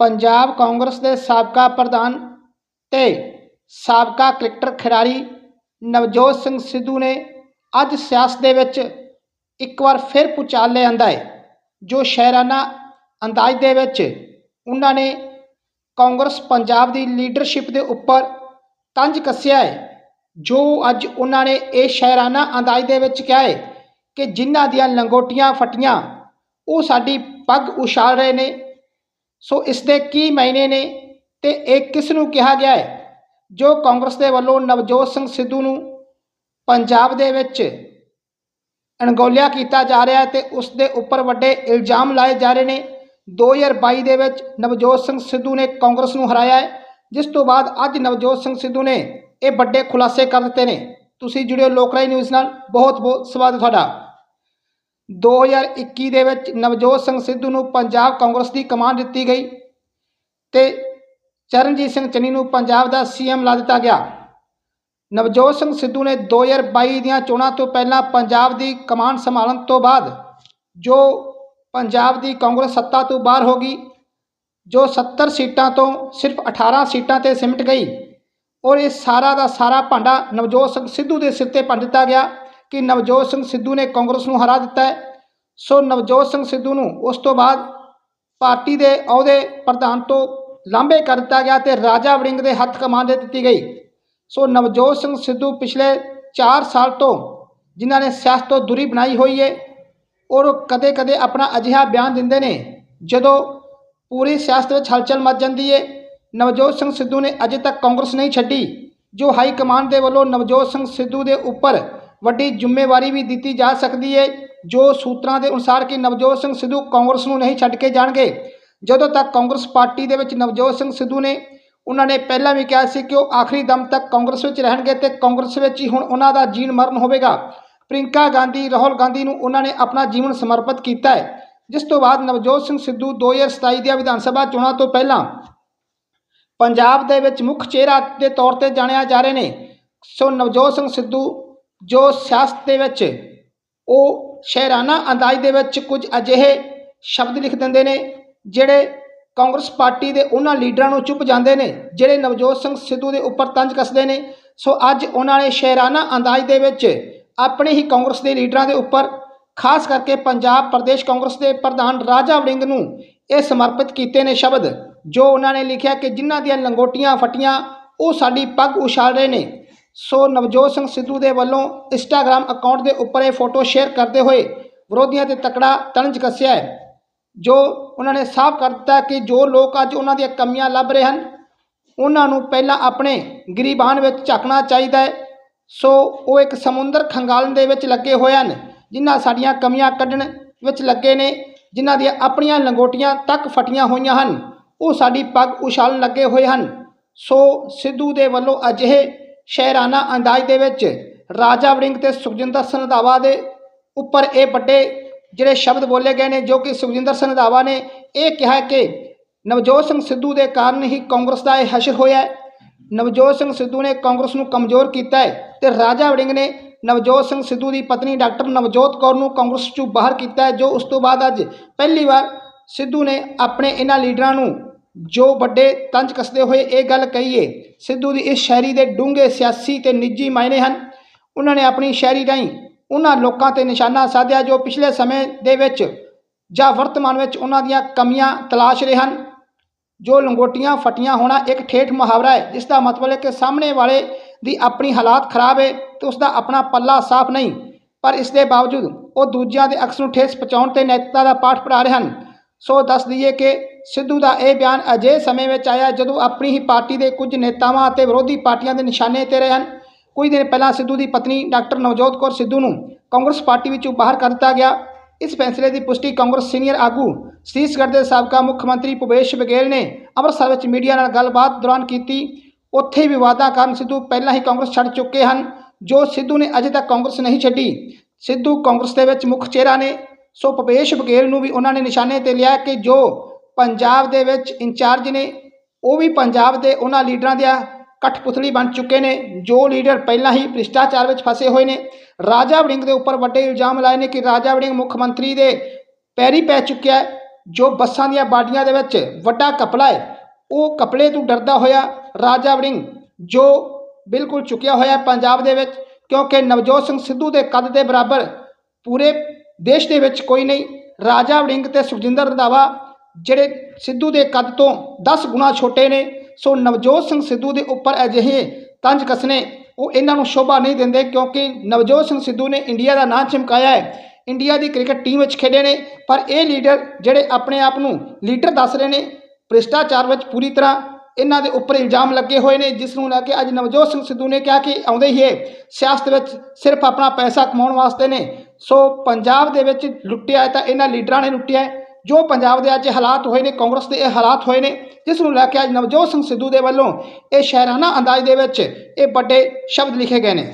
ਪੰਜਾਬ ਕਾਂਗਰਸ ਦੇ ਸਾਬਕਾ ਪ੍ਰਧਾਨ ਤੇ ਸਾਬਕਾ ਕ੍ਰਿਕਟਰ ਖਿਡਾਰੀ ਨਵਜੋਤ ਸਿੰਘ ਸਿੱਧੂ ਨੇ ਅੱਜ ਸਿਆਸਤ ਦੇ ਵਿੱਚ ਇੱਕ ਵਾਰ ਫਿਰ ਭੁਚਾਲ ਲਿਆਂਦਾ ਹੈ, ਜੋ ਸ਼ਾਇਰਾਨਾ ਅੰਦਾਜ਼ ਦੇ ਵਿੱਚ ਉਹਨਾਂ ਨੇ ਕਾਂਗਰਸ ਪੰਜਾਬ ਦੀ ਲੀਡਰਸ਼ਿਪ ਦੇ ਉੱਪਰ ਤੰਜ ਕੱਸਿਆ ਹੈ, ਜੋ ਅੱਜ ਉਹਨਾਂ ਨੇ ਇਹ ਸ਼ਹਿਰਾਨਾ ਅੰਦਾਜ਼ ਦੇ ਵਿੱਚ ਕਿਹਾ ਹੈ ਕਿ ਜਿਨ੍ਹਾਂ ਦੀਆਂ ਲੰਗੋਟੀਆਂ ਫਟੀਆਂ, ਉਹ ਸਾਡੀ ਪੱਗ ਉਛਾਲ ਰਹੇ ਨੇ ਸੋ ਇਸ ਦੇ ਕੀ ਮਾਇਨੇ ਨੇ ਤੇ ਇਹ ਕਿਸ ਨੂੰ ਕਿਹਾ ਗਿਆ ਹੈ? ਜੋ ਕਾਂਗਰਸ ਦੇ ਵੱਲੋਂ ਨਵਜੋਤ ਸਿੰਘ ਸਿੱਧੂ ਨੂੰ ਪੰਜਾਬ ਦੇ ਵਿੱਚ ਅਣਗੌਲਿਆ ਕੀਤਾ ਜਾ ਰਿਹਾ ਹੈ ਤੇ ਉਸ ਦੇ ਉੱਪਰ ਵੱਡੇ ਇਲਜ਼ਾਮ ਲਾਏ ਜਾ ਰਹੇ ਨੇ। 2022 ਦੇ ਵਿੱਚ ਨਵਜੋਤ ਸਿੰਘ ਸਿੱਧੂ ਨੇ ਕਾਂਗਰਸ ਨੂੰ ਹਰਾਇਆ ਹੈ। ਜਿਸ ਤੋਂ ਬਾਅਦ ਅੱਜ ਨਵਜੋਤ ਸਿੰਘ ਸਿੱਧੂ ਨੇ ਇਹ ਵੱਡੇ ਖੁਲਾਸੇ ਕਰ ਦਿੱਤੇ ਨੇ। ਤੁਸੀਂ ਜੁੜਿਓ ਲੋਕਰਾਈ ਨਿਊਜ਼ ਨਾਲ। ਬਹੁਤ ਬਹੁਤ ਸਵਾਗਤ ਤੁਹਾਡਾ। 2021 ਦੇ ਵਿੱਚ ਨਵਜੋਤ ਸਿੰਘ ਸਿੱਧੂ ਨੂੰ ਪੰਜਾਬ ਕਾਂਗਰਸ ਦੀ ਕਮਾਨ ਦਿੱਤੀ ਗਈ ਤੇ ਚਰਨਜੀਤ ਸਿੰਘ ਚੰਨੀ ਨੂੰ ਪੰਜਾਬ ਦਾ ਸੀਐਮ ਲਾ ਦਿੱਤਾ ਗਿਆ। ਨਵਜੋਤ ਸਿੰਘ ਸਿੱਧੂ ਨੇ 2022 ਦੀਆਂ ਚੋਣਾਂ ਤੋਂ ਪਹਿਲਾਂ ਪੰਜਾਬ ਦੀ ਕਮਾਨ ਸੰਭਾਲਣ ਤੋਂ ਬਾਅਦ ਜੋ ਪੰਜਾਬ ਦੀ ਕਾਂਗਰਸ ਸੱਤਾ ਤੋਂ ਬਾਹਰ ਹੋ ਗਈ, ਜੋ 70 ਸੀਟਾਂ ਤੋਂ ਸਿਰਫ 18 ਸੀਟਾਂ ਤੇ ਸਿਮਟ ਗਈ ਔਰ ਇਹ ਸਾਰਾ ਦਾ ਸਾਰਾ ਭਾਂਡਾ ਨਵਜੋਤ ਸਿੰਘ ਸਿੱਧੂ ਦੇ ਸਿਰ ਤੇ ਭੰਨ ਦਿੱਤਾ ਗਿਆ। ਕਿ ਨਵਜੋਤ ਸਿੰਘ ਸਿੱਧੂ ਨੇ ਕਾਂਗਰਸ ਨੂੰ ਹਰਾ ਦਿੱਤਾ ਹੈ। ਸੋ ਨਵਜੋਤ ਸਿੰਘ ਸਿੱਧੂ ਨੂੰ ਉਸ ਤੋਂ ਬਾਅਦ ਪਾਰਟੀ ਦੇ ਅਹੁਦੇ ਪ੍ਰਧਾਨ ਤੋਂ ਲਾਂਭੇ ਕਰ ਦਿੱਤਾ ਗਿਆ ਤੇ ਰਾਜਾ ਵੜਿੰਗ ਦੇ ਹੱਥ ਕਮਾਨ ਦੇ ਦਿੱਤੀ ਗਈ। ਸੋ ਨਵਜੋਤ ਸਿੰਘ ਸਿੱਧੂ ਪਿਛਲੇ 4 ਸਾਲ ਤੋਂ ਜਿਨ੍ਹਾਂ ਨੇ ਸਿਆਸਤ ਤੋਂ ਦੂਰੀ ਬਣਾਈ ਹੋਈ ਹੈ ਔਰ ਕਦੇ-ਕਦੇ ਆਪਣਾ ਅਜਿਹਾ ਬਿਆਨ ਦਿੰਦੇ ਨੇ ਜਦੋਂ ਪੂਰੀ ਸਿਆਸਤ ਵਿੱਚ ਹਲਚਲ ਮਚ ਜਾਂਦੀ ਹੈ ਨਵਜੋਤ ਸਿੰਘ ਸਿੱਧੂ ਨੇ ਅਜੇ ਤੱਕ ਕਾਂਗਰਸ ਨਹੀਂ ਛੱਡੀ, ਜੋ ਹਾਈ ਕਮਾਂਡ ਦੇ ਵੱਲੋਂ ਨਵਜੋਤ ਸਿੰਘ ਸਿੱਧੂ ਦੇ ਉੱਪਰ ਵੱਡੀ ਜ਼ਿੰਮੇਵਾਰੀ ਵੀ ਦਿੱਤੀ ਜਾ ਸਕਦੀ ਹੈ ਜੋ ਸੂਤਰਾਂ ਦੇ ਅਨੁਸਾਰ ਕਿ ਨਵਜੋਤ ਸਿੰਘ ਸਿੱਧੂ ਕਾਂਗਰਸ ਨੂੰ ਨਹੀਂ ਛੱਡ ਕੇ ਜਾਣਗੇ। ਜਦੋਂ ਤੱਕ ਕਾਂਗਰਸ ਪਾਰਟੀ ਦੇ ਵਿੱਚ ਨਵਜੋਤ ਸਿੰਘ ਸਿੱਧੂ ਨੇ, ਉਹਨਾਂ ਨੇ ਪਹਿਲਾਂ ਵੀ ਕਿਹਾ ਸੀ ਕਿ ਉਹ ਆਖਰੀ ਦਮ ਤੱਕ ਕਾਂਗਰਸ ਵਿੱਚ ਰਹਿਣਗੇ ਤੇ ਕਾਂਗਰਸ ਵਿੱਚ ਹੀ ਹੁਣ ਉਹਨਾਂ ਦਾ ਜੀਣ ਮਰਨ ਹੋਵੇਗਾ। ਪ੍ਰਿੰਕਾ ਗਾਂਧੀ, ਰਾਹੁਲ ਗਾਂਧੀ ਨੂੰ ਉਹਨਾਂ ਨੇ ਆਪਣਾ ਜੀਵਨ ਸਮਰਪਿਤ ਕੀਤਾ ਹੈ ਜਿਸ ਤੋਂ ਬਾਅਦ ਨਵਜੋਤ ਸਿੰਘ ਸਿੱਧੂ 2027 ਦੀਆਂ ਵਿਧਾਨ ਸਭਾ ਚੋਣਾਂ ਤੋਂ ਪਹਿਲਾਂ ਪੰਜਾਬ ਦੇ ਵਿੱਚ ਮੁੱਖ ਚਿਹਰਾ ਦੇ ਤੌਰ ਤੇ ਜਾਣਿਆ ਜਾ ਰਹੇ ਨੇ। ਸੋ ਨਵਜੋਤ ਸਿੰਘ ਸਿੱਧੂ ਜੋ ਸਿਆਸਤ ਦੇ ਵਿੱਚ ਉਹ ਸ਼ਹਿਰਾਨਾ ਅੰਦਾਜ਼ ਦੇ ਵਿੱਚ ਕੁਝ ਅਜਿਹੇ ਸ਼ਬਦ ਲਿਖ ਦਿੰਦੇ ਨੇ, ਜਿਹੜੇ ਕਾਂਗਰਸ ਪਾਰਟੀ ਦੇ ਉਹਨਾਂ ਲੀਡਰਾਂ ਨੂੰ ਚੁੱਪ ਜਾਂਦੇ ਨੇ, ਜਿਹੜੇ ਨਵਜੋਤ ਸਿੰਘ ਸਿੱਧੂ ਦੇ ਉੱਪਰ ਤੰਜ ਕੱਸਦੇ ਨੇ। ਸੋ ਅੱਜ ਉਹਨਾਂ ਨੇ ਸ਼ਹਿਰਾਨਾ ਅੰਦਾਜ਼ ਦੇ ਵਿੱਚ ਆਪਣੇ ਹੀ ਕਾਂਗਰਸ ਦੇ ਲੀਡਰਾਂ ਦੇ ਉੱਪਰ, ਖਾਸ ਕਰਕੇ ਪੰਜਾਬ ਪ੍ਰਦੇਸ਼ ਕਾਂਗਰਸ ਦੇ ਪ੍ਰਧਾਨ ਰਾਜਾ ਵੜਿੰਗ ਨੂੰ ਇਹ ਸਮਰਪਿਤ ਕੀਤੇ ਨੇ ਸ਼ਬਦ, ਜੋ ਉਹਨਾਂ ਨੇ ਲਿਖਿਆ ਕਿ ਜਿਨ੍ਹਾਂ ਦੀਆਂ ਲੰਗੋਟੀਆਂ ਫਟੀਆਂ, ਉਹ ਸਾਡੀ ਪੱਗ ਉਛਾਲ ਰਹੇ ਨੇ। ਸੋ ਨਵਜੋਤ ਸਿੰਘ ਸਿੱਧੂ ਦੇ ਵੱਲੋਂ ਇੰਸਟਾਗ੍ਰam ਅਕਾਊਂਟ ਦੇ ਉੱਪਰ ਇਹ ਫੋਟੋ ਸ਼ੇਅਰ ਕਰਦੇ ਹੋਏ ਵਿਰੋਧੀਆਂ ਤੇ ਤਕੜਾ ਤਣਜ ਕੱਸਿਆ ਹੈ, ਜੋ ਉਹਨਾਂ ਨੇ ਸਾਫ਼ ਕਰ ਦਿੱਤਾ ਕਿ ਜੋ ਲੋਕ ਅੱਜ ਉਹਨਾਂ ਦੀਆਂ ਕਮੀਆਂ ਲੱਭ ਰਹੇ ਹਨ, ਉਹਨਾਂ ਨੂੰ ਪਹਿਲਾਂ ਆਪਣੇ ਗਰੀਬਾਨ ਵਿੱਚ ਝਾਕਣਾ ਚਾਹੀਦਾ ਹੈ। ਸੋ ਉਹ ਇੱਕ ਸਮੁੰਦਰ ਖੰਗਾਲਣ ਦੇ ਵਿੱਚ ਲੱਗੇ ਹੋਏ ਹਨ, ਜਿਨ੍ਹਾਂ ਸਾਡੀਆਂ ਕਮੀਆਂ ਕੱਢਣ ਵਿੱਚ ਲੱਗੇ ਨੇ, ਜਿਨ੍ਹਾਂ ਦੀਆਂ ਆਪਣੀਆਂ ਲੰਗੋਟੀਆਂ ਤੱਕ ਫਟੀਆਂ ਹੋਈਆਂ ਹਨ, ਉਹ ਸਾਡੀ ਪੱਗ ਉਛਾਲਣ ਲੱਗੇ ਹੋਏ ਹਨ। ਸੋ ਸਿੱਧੂ ਦੇ ਵੱਲੋਂ ਅਜਿਹੇ ਸ਼ਹਿਰਾਨਾ ਅੰਦਾਜ਼ ਦੇ ਵਿੱਚ ਰਾਜਾ ਵੜਿੰਗ ਤੇ ਸੁਖਜਿੰਦਰ ਸਿੰਘ ਰੰਧਾਵਾ ਦੇ ਉੱਪਰ ਇਹ ਵੱਡੇ ਜਿਹੜੇ ਸ਼ਬਦ ਬੋਲੇ ਗਏ ਨੇ, ਜੋ ਕਿ ਸੁਖਜਿੰਦਰ ਸਿੰਘ ਰੰਧਾਵਾ ਨੇ ਇਹ ਕਿਹਾ ਕਿ ਨਵਜੋਤ ਸਿੰਘ ਸਿੱਧੂ ਦੇ ਕਾਰਨ ਹੀ ਕਾਂਗਰਸ ਦਾ ਇਹ ਹਸ਼ਰ ਹੋਇਆ ਹੈ। ਨਵਜੋਤ ਸਿੰਘ ਸਿੱਧੂ ਨੇ ਕਾਂਗਰਸ ਨੂੰ ਕਮਜ਼ੋਰ ਕੀਤਾ ਹੈ ਤੇ ਰਾਜਾ ਵੜਿੰਗ ਨੇ ਨਵਜੋਤ ਸਿੰਘ ਸਿੱਧੂ ਦੀ ਪਤਨੀ ਡਾਕਟਰ ਨਵਜੋਤ ਕੌਰ ਨੂੰ ਕਾਂਗਰਸ ਚੋਂ ਬਾਹਰ ਕੀਤਾ ਹੈ, ਜੋ ਉਸ ਤੋਂ ਬਾਅਦ ਅੱਜ ਪਹਿਲੀ ਵਾਰ ਸਿੱਧੂ ਨੇ ਆਪਣੇ ਇਹਨਾਂ ਲੀਡਰਾਂ ਨੂੰ ਜੋ ਵੱਡੇ ਤੰਜ ਕੱਸਦੇ ਹੋਏ ਇਹ ਗੱਲ ਕਹੀਏ, ਸਿੱਧੂ ਦੀ ਇਸ ਸ਼ਾਇਰੀ ਦੇ ਡੂੰਘੇ ਸਿਆਸੀ ਤੇ ਨਿੱਜੀ ਮਾਇਨੇ ਹਨ। ਉਹਨਾਂ ਨੇ ਆਪਣੀ ਸ਼ਾਇਰੀ ਰਾਹੀਂ ਉਹਨਾਂ ਲੋਕਾਂ ਤੇ ਨਿਸ਼ਾਨਾ ਸਾਧਿਆ ਜੋ ਪਿਛਲੇ ਸਮੇਂ ਦੇ ਵਿੱਚ ਜਾਂ ਵਰਤਮਾਨ ਵਿੱਚ ਉਹਨਾਂ ਦੀਆਂ ਕਮੀਆਂ ਤਲਾਸ਼ ਰਹੇ ਹਨ। ਜੋ ਲੰਗੋਟੀਆਂ ਫਟੀਆਂ ਹੋਣਾ ਇੱਕ ਠੇਠ ਮੁਹਾਵਰਾ ਹੈ, ਜਿਸ ਦਾ ਮਤਲਬ ਹੈ ਕਿ ਸਾਹਮਣੇ ਵਾਲੇ ਦੀ ਆਪਣੀ ਹਾਲਾਤ ਖਰਾਬ ਹੈ ਤੇ ਉਸ ਦਾ ਆਪਣਾ ਪੱਲਾ ਸਾਫ਼ ਨਹੀਂ, ਪਰ ਇਸ ਦੇ ਬਾਵਜੂਦ ਉਹ ਦੂਜਿਆਂ ਦੇ ਅਕਸ ਨੂੰ ਠੇਸ ਪਹੁੰਚਾਉਣ ਤੇ ਨੈਤਿਕਤਾ ਦਾ ਪਾਠ ਪੜ੍ਹਾ ਰਹੇ ਹਨ। ਸੋ ਦੱਸ ਦਈਏ ਕਿ ਸਿੱਧੂ ਦਾ ਇਹ ਬਿਆਨ ਅਜੇ ਸਮੇਂ ਵਿੱਚ ਆਇਆ ਜਦੋਂ ਆਪਣੀ ਹੀ ਪਾਰਟੀ ਦੇ ਕੁਝ ਨੇਤਾਵਾਂ ਅਤੇ ਵਿਰੋਧੀ ਪਾਰਟੀਆਂ ਦੇ ਨਿਸ਼ਾਨੇ ਤੇ ਰਹੇ ਹਨ। ਕੁਝ ਦਿਨ ਪਹਿਲਾਂ ਸਿੱਧੂ ਦੀ ਪਤਨੀ ਡਾਕਟਰ ਨਵਜੋਤ ਕੌਰ ਸਿੱਧੂ ਨੂੰ ਕਾਂਗਰਸ ਪਾਰਟੀ ਵਿੱਚੋਂ ਬਾਹਰ ਕਰ ਦਿੱਤਾ ਗਿਆ। ਇਸ ਫੈਸਲੇ ਦੀ ਪੁਸ਼ਟੀ ਕਾਂਗਰਸ ਸੀਨੀਅਰ ਆਗੂ ਛੱਤੀਸਗੜ੍ਹ ਦੇ ਸਾਬਕਾ ਮੁੱਖ ਮੰਤਰੀ ਭੁਪੇਸ਼ ਬਘੇਲ ਨੇ ਅੰਮ੍ਰਿਤਸਰ ਵਿੱਚ ਮੀਡੀਆ ਨਾਲ ਗੱਲਬਾਤ ਦੌਰਾਨ ਕੀਤੀ। ਉੱਥੇ ਵਿਵਾਦਾਂ ਕਾਰਨ ਸਿੱਧੂ ਪਹਿਲਾਂ ਹੀ ਕਾਂਗਰਸ ਛੱਡ ਚੁੱਕੇ ਹਨ, ਜੋ ਸਿੱਧੂ ਨੇ ਅਜੇ ਤੱਕ ਕਾਂਗਰਸ ਨਹੀਂ ਛੱਡੀ। ਸਿੱਧੂ ਕਾਂਗਰਸ ਦੇ ਵਿੱਚ ਮੁੱਖ ਚਿਹਰਾ ਨੇ। ਸੋ ਭੁਪੇਸ਼ ਬਘੇਲ ਨੂੰ ਵੀ ਉਹਨਾਂ ਨੇ ਨਿਸ਼ਾਨੇ ਤੇ ਲਿਆ ਕਿ ਜੋ ਪੰਜਾਬ ਦੇ ਵਿੱਚ ਇੰਚਾਰਜ ਨੇ, ਉਹ ਵੀ ਪੰਜਾਬ ਦੇ ਉਹਨਾਂ ਲੀਡਰਾਂ ਦਿਆ ਕਠਪੁਤਲੀ ਬਣ ਚੁੱਕੇ ਨੇ, ਜੋ ਲੀਡਰ ਪਹਿਲਾਂ ਹੀ ਭ੍ਰਿਸ਼ਟਾਚਾਰ ਵਿੱਚ ਫਸੇ ਹੋਏ ਨੇ। ਰਾਜਾ ਵੜਿੰਗ ਦੇ ਉੱਪਰ ਵੱਡੇ ਇਲਜ਼ਾਮ ਲਾਏ ਨੇ ਕਿ ਰਾਜਾ ਵੜਿੰਗ ਮੁੱਖ ਮੰਤਰੀ ਦੇ ਪੈਰੀ ਪੈ ਚੁੱਕਿਆ ਜੋ ਬੱਸਾਂ ਦੀਆਂ ਬਾਡੀਆਂ ਦੇ ਵਿੱਚ ਵੱਡਾ ਕਪਲਾ ਹੈ। ਉਹ ਕਪੜੇ ਤੋਂ ਡਰਦਾ ਹੋਇਆ ਰਾਜਾ ਵੜਿੰਗ, ਜੋ ਬਿਲਕੁਲ ਚੁੱਕਿਆ ਹੋਇਆ ਪੰਜਾਬ ਦੇ ਵਿੱਚ, ਕਿਉਂਕਿ ਨਵਜੋਤ ਸਿੰਘ ਸਿੱਧੂ ਦੇ ਕੱਦ ਦੇ ਬਰਾਬਰ ਪੂਰੇ ਦੇਸ਼ ਦੇ ਵਿੱਚ ਕੋਈ ਨਹੀਂ, ਰਾਜਾ ਵੜਿੰਗ ਤੇ ਸੁਖਜਿੰਦਰ ਰੰਧਾਵਾ ਜਿਹੜੇ ਸਿੱਧੂ ਦੇ ਕੱਦ ਤੋਂ 10 ਗੁਣਾ ਛੋਟੇ ਨੇ, ਸੋ ਨਵਜੋਤ ਸਿੰਘ ਸਿੱਧੂ ਦੇ ਉੱਪਰ ਅਜਿਹੇ ਤੰਜ ਕਸਨੇ ਉਹ ਇਹਨਾਂ ਨੂੰ ਸ਼ੋਭਾ ਨਹੀਂ ਦਿੰਦੇ ਕਿਉਂਕਿ ਨਵਜੋਤ ਸਿੰਘ ਸਿੱਧੂ ਨੇ ਇੰਡੀਆ ਦਾ ਨਾਂ ਚਮਕਾਇਆ ਹੈ। ਇੰਡੀਆ ਦੀ ਕ੍ਰਿਕਟ ਟੀਮ ਵਿੱਚ ਖੇਡੇ ਨੇ, ਪਰ ਇਹ ਲੀਡਰ ਜਿਹੜੇ ਆਪਣੇ ਆਪ ਨੂੰ ਲੀਡਰ ਦੱਸ ਰਹੇ ਨੇ, ਭ੍ਰਿਸ਼ਟਾਚਾਰ ਵਿੱਚ ਪੂਰੀ ਤਰ੍ਹਾਂ ਇਹਨਾਂ ਦੇ ਉੱਪਰ ਇਲਜ਼ਾਮ ਲੱਗੇ ਹੋਏ ਨੇ, ਜਿਸ ਨੂੰ ਲੈ ਕੇ ਅੱਜ ਨਵਜੋਤ ਸਿੰਘ ਸਿੱਧੂ ਨੇ ਕਿਹਾ ਕਿ ਆਉਂਦੇ ਹੀ ਇਹ ਸਿਆਸਤ ਵਿੱਚ ਸਿਰਫ ਆਪਣਾ ਪੈਸਾ ਕਮਾਉਣ ਵਾਸਤੇ ਨੇ। ਸੋ ਪੰਜਾਬ ਦੇ ਵਿੱਚ ਲੁੱਟਿਆ ਹੈ ਤਾਂ ਇਹਨਾਂ ਲੀਡਰਾਂ ਨੇ ਲੁੱਟਿਆ ਜੋ ਪੰਜਾਬ ਦੇ ਅੱਜ ਹਾਲਾਤ ਹੋਏ ਨੇ, ਕਾਂਗਰਸ ਦੇ ਇਹ ਹਾਲਾਤ ਹੋਏ ਨੇ, ਜਿਸ ਨੂੰ ਲੈ ਕੇ ਅੱਜ ਨਵਜੋਤ ਸਿੰਘ ਸਿੱਧੂ ਦੇ ਵੱਲੋਂ ਇਹ ਸ਼ਾਇਰਾਨਾ ਅੰਦਾਜ਼ ਦੇ ਵਿੱਚ ਇਹ ਵੱਡੇ ਸ਼ਬਦ ਲਿਖੇ ਗਏ ਨੇ।